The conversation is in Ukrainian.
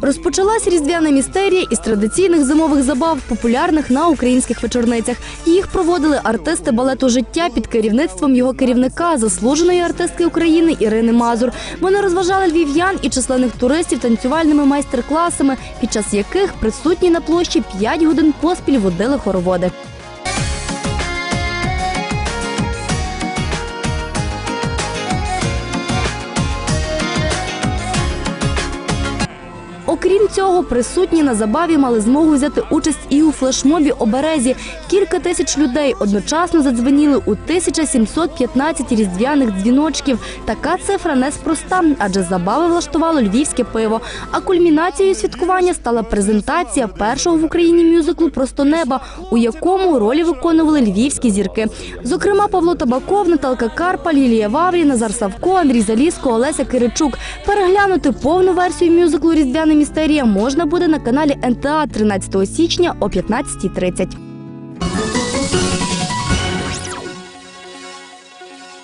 Розпочалась різдвяна містерія із традиційних зимових забав, популярних на українських вечорницях. Їх проводили артисти балету життя під керівництвом його керівника, заслуженої артистки України Ірини Мазур. Вони розважали львів'ян і численних туристів танцювальними майстер-класами, під час яких присутні на площі 5 годин поспіль водили хороводи. Окрім цього, присутні на забаві мали змогу взяти участь і у флешмобі оберезі. Кілька тисяч людей одночасно задзвеніли у 1715 різдвяних дзвіночків. Така цифра неспроста, адже забави влаштувало львівське пиво. А кульмінацією святкування стала презентація першого в Україні мюзиклу Просто неба, у якому ролі виконували львівські зірки. Зокрема, Павло Табаков, Наталка Карпа, Лілія Ваврі, Назар Савко, Андрій Заліско, Олеся Киричук. Переглянути повну версію мюзиклу Різдвяна містерія можна буде на каналі НТА 13 січня о 15.30.